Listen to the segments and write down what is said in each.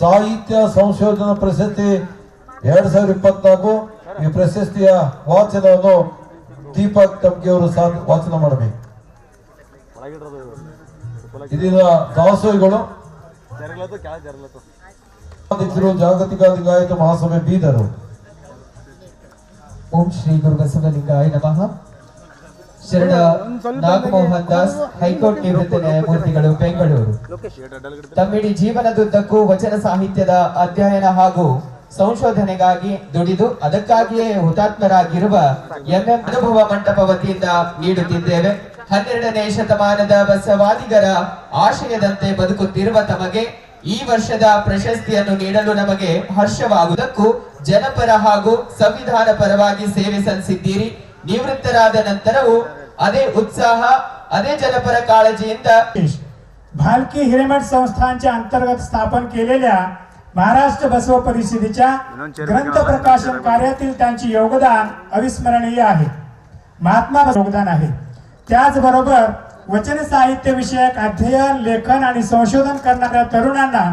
ಸಾಹಿತ್ಯ ಸಂಶೋಧನಾ ಪ್ರಶಸ್ತಿ ಎರಡ್ ಸಾವಿರದ ಇಪ್ಪತ್ನಾಲ್ಕು ಈ ಪ್ರಶಸ್ತಿಯ ವಾಚನವನ್ನು ದೀಪಕ್ ತಮ್ಗೆ ಅವರು ವಾಚನ ಮಾಡಬೇಕು. ಇದೀಗ ದಾಸೋಹಿಗಳು ಜಾಗತಿಕ ಲಿಂಗಾಯತ ಮಹಾಸಭೆ ಬೀದರು. ಓಂ ಶ್ರೀ ಗುರು ಬಸವಲಿಂಗಾಯ ನಮಃ. ಶರಣ ನಾಗಮೋಹನ್ ದಾಸ್ ಹೈಕೋರ್ಟ್ ನಿವೃತ್ತ ನ್ಯಾಯಮೂರ್ತಿಗಳು ಬೆಂಗಳೂರು. ತಮ್ಮಿಡೀ ಜೀವನದುದ್ದಕ್ಕೂ ವಚನ ಸಾಹಿತ್ಯದ ಅಧ್ಯಯನ ಹಾಗೂ ಸಂಶೋಧನೆಗಾಗಿ ದುಡಿದು ಅದಕ್ಕಾಗಿಯೇ ಹುತಾತ್ಮರಾಗಿರುವ ಎಂಎಂ ಅನುಭವ ಮಂಟಪ ವತಿಯಿಂದ ನೀಡುತ್ತಿದ್ದೇವೆ. ಹನ್ನೆರಡನೇ ಶತಮಾನದ ಬಸವಾದಿಗರ ಆಶಯದಂತೆ ಬದುಕುತ್ತಿರುವ ತಮಗೆ ಈ ವರ್ಷದ ಪ್ರಶಸ್ತಿಯನ್ನು ನೀಡಲು ನಮಗೆ ಹರ್ಷವಾಗುವುದಕ್ಕೂ ಜನಪರ ಹಾಗೂ ಸಂವಿಧಾನ ಪರವಾಗಿ ಸೇವೆ ಸಲ್ಲಿಸಿದ್ದೀರಿ. ನಿವೃತ್ತರಾದ ನಂತರವೂ ಅದೇ ಉತ್ಸಾಹ ಅದೇ ಜನಪರ ಕಾಳಜಿಯಿಂದ भालकी हिरेमठ संस्थांच्या अंतर्गत स्थापन केलेल्या महाराष्ट्र बसव परिषदेच्या ग्रंथ प्रकाशन कार्यातील त्यांचे योगदान अविस्मरणीय आहे. महात्मा योगदान आहे. त्याचबरोबर वचन साहित्य विषयक अध्ययन लेखन आणि संशोधन करणाऱ्या तरुणांना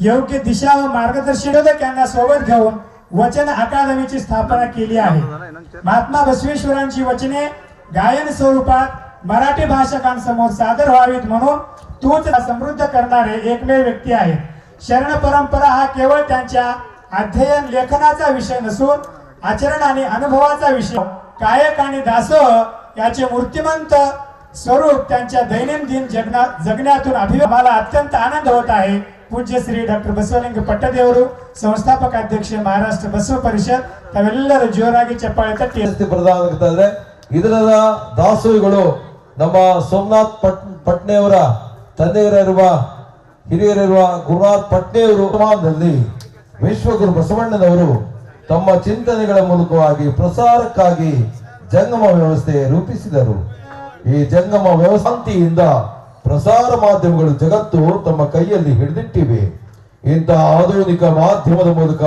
योग्य दिशा व मार्गदर्शक यांना सोबत घेऊन वचन अकादमीची स्थापना केली आहे. महात्मा बसवेश्वरांची वचने गायन स्वरूपात मराठी भाषकांसमोर सादर व्हावीत म्हणून तूच समृद्ध करणारे एकमेव व्यक्ती आहे. शरण परंपरा हा केवळ त्यांच्या अध्ययन लेखनाचा विषय नसून आचरण आणि अनुभवाचा विषय. कायक आणि दासोह याचे मूर्तिमंत स्वरूप त्यांच्या दैनंदिन जगना जगण्यातून अभिमाला अत्यंत आनंद होत आहे. पूज्य श्री डॉक्टर बसवलिंग पट्टदेवरू संस्थापक अध्यक्ष महाराष्ट्र बसव परिषद ತಾವೆಲ್ಲರೂ ಜೋರಾಗಿ ಚಪ್ಪಾಳೆ ಇದರ ದಾಸೋಹಿಗಳು ನಮ್ಮ ಸೋಮನಾಥ್ ಪಟ್, ಪಟ್ನೆಯವರ ತಂದೆಯರಿರುವ ಹಿರಿಯರಿರುವ ಗುರುನಾಥ್ ಪಟ್ನೆಯವರು ಸಮಾಜದಲ್ಲಿ ವಿಶ್ವಗುರು ಬಸವಣ್ಣನವರು ತಮ್ಮ ಚಿಂತನೆಗಳ ಮೂಲಕವಾಗಿ ಪ್ರಸಾರಕ್ಕಾಗಿ ಜಂಗಮ ವ್ಯವಸ್ಥೆ ರೂಪಿಸಿದರು. ಈ ಜಂಗಮ ವ್ಯವಸ್ಥೆಯಿಂದ ಪ್ರಸಾರ ಮಾಧ್ಯಮಗಳು ಜಗತ್ತು ತಮ್ಮ ಕೈಯಲ್ಲಿ ಹಿಡಿದಿಟ್ಟಿವೆ. ಇಂತಹ ಆಧುನಿಕ ಮಾಧ್ಯಮದ ಮೂಲಕ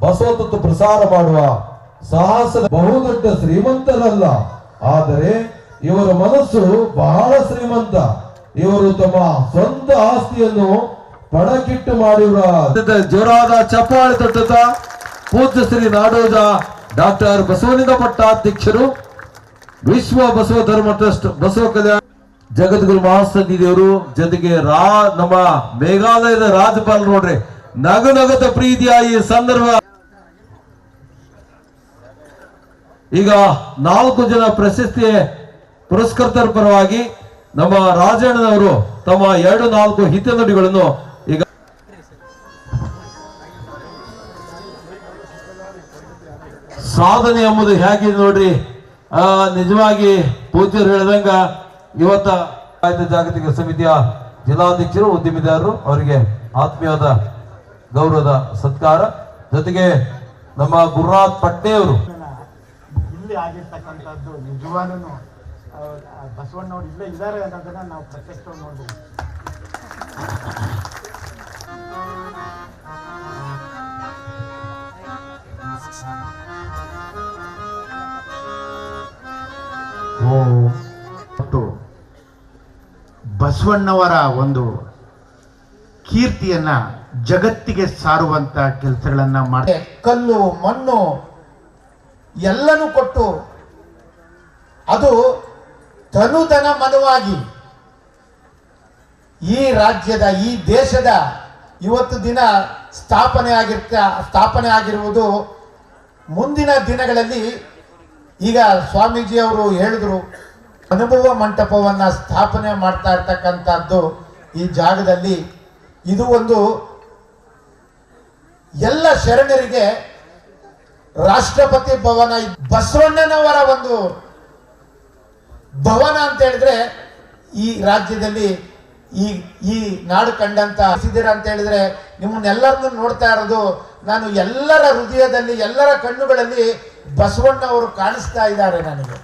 ಬಸವತತ್ವ ಪ್ರಸಾರ ಮಾಡುವ ಸಾಹಸ ಬಹುದೊಡ್ಡ ಶ್ರೀಮಂತರಲ್ಲ ಆದರೆ ಇವರ ಮನಸ್ಸು ಬಹಳ ಶ್ರೀಮಂತ. ಇವರು ತಮ್ಮ ಸ್ವಂತ ಆಸ್ತಿಯನ್ನು ಪಣಕ್ಕಿಟ್ಟು ಮಾಡಿರುವ ಜೋರಾದ ಚಪ್ಪಾಳೆ ತಟ್ಟತಾ ಪೂಜ್ಯ ಶ್ರೀ ನಾಡೋಜ ಡಾಕ್ಟರ್ ಬಸವನಿಂದ ಪಟ್ಟಾಧ್ಯಕ್ಷರು ವಿಶ್ವ ಬಸವ ಧರ್ಮ ಟ್ರಸ್ಟ್, ಬಸವ ಕಲ್ಯಾಣ ಜಗದ್ಗುರು ಮಹಾಸಂಧಿ ದೇವರು ಜೊತೆಗೆ ರಾ, ನಮ್ಮ ಮೇಘಾಲಯದ ರಾಜ್ಯಪಾಲ ನೋಡ್ರಿ, ನಗು ನಗದ ಪ್ರೀತಿಯ ಈ ಸಂದರ್ಭ. ಈಗ ನಾಲ್ಕು ಜನ ಪ್ರಶಸ್ತಿ ಪುರಸ್ಕರ್ತರ ಪರವಾಗಿ ನಮ್ಮ ರಾಜಣ್ಣನವರು ತಮ್ಮ ಎರಡು ನಾಲ್ಕು ಹಿತನುಡಿಗಳನ್ನು ಈಗ ಸಾಧನೆ ಎಂಬುದು ಹೇಗಿದೆ ನೋಡ್ರಿ. ಆ, ನಿಜವಾಗಿ ಪೂಜ್ಯರು ಹೇಳಿದಂಗ ಇವತ್ತ ಜಾಗತಿಕ ಸಮಿತಿಯ ಜಿಲ್ಲಾಧ್ಯಕ್ಷರು, ಉದ್ಯಮಿದಾರರು ಅವರಿಗೆ ಆತ್ಮೀಯವಾದ ಗೌರವದ ಸತ್ಕಾರ. ಜೊತೆಗೆ ನಮ್ಮ ಗುರುನಾಥ್ ಪಟ್ನೆಯವರು ಇಲ್ಲಿ ಆಗಿರ್ತಕ್ಕಂಥದ್ದು. ನಿಜವಾಗೂ ಬಸವಣ್ಣವ್ರು ಇಲ್ಲೇ ಇದ್ದಾರೆ ಅನ್ನೋದನ್ನ ನಾವು ಪ್ರತ್ಯಕ್ಷವಾಗಿ ನೋಡ್ಬೋದು. ಮತ್ತು ಬಸವಣ್ಣವರ ಒಂದು ಕೀರ್ತಿಯನ್ನ ಜಗತ್ತಿಗೆ ಸಾರುವಂತ ಕೆಲಸಗಳನ್ನ ಮಾಡ ಕಲ್ಲು ಮಣ್ಣು ಎಲ್ಲನೂ ಕೊಟ್ಟು ಅದು ತನುತನ ಮನವಾಗಿ ಈ ರಾಜ್ಯದ, ಈ ದೇಶದ ಇವತ್ತು ದಿನ ಸ್ಥಾಪನೆ ಆಗಿರ್ತ, ಸ್ಥಾಪನೆ ಆಗಿರುವುದು ಮುಂದಿನ ದಿನಗಳಲ್ಲಿ ಈಗ ಸ್ವಾಮೀಜಿ ಅವರು ಹೇಳಿದ್ರು, ಅನುಭವ ಮಂಟಪವನ್ನ ಸ್ಥಾಪನೆ ಮಾಡ್ತಾ ಇರ್ತಕ್ಕಂಥದ್ದು ಈ ಜಾಗದಲ್ಲಿ. ಇದು ಒಂದು ಎಲ್ಲ ಶರಣರಿಗೆ ರಾಷ್ಟ್ರಪತಿ ಭವನ ಬಸವಣ್ಣನವರ ಒಂದು ಭವನ ಅಂತ ಹೇಳಿದ್ರೆ ಈ ರಾಜ್ಯದಲ್ಲಿ ಈ ಈ ನಾಡು ಕಂಡಂತ ಸಿದ್ದೀರ ಅಂತ ಹೇಳಿದ್ರೆ ನಿಮ್ಮನ್ನೆಲ್ಲರನ್ನು ನೋಡ್ತಾ ಇರೋದು, ನಾನು ಎಲ್ಲರ ಹೃದಯದಲ್ಲಿ, ಎಲ್ಲರ ಕಣ್ಣುಗಳಲ್ಲಿ ಬಸವಣ್ಣವರು ಕಾಣಿಸ್ತಾ ಇದ್ದಾರೆ ನನಗೆ.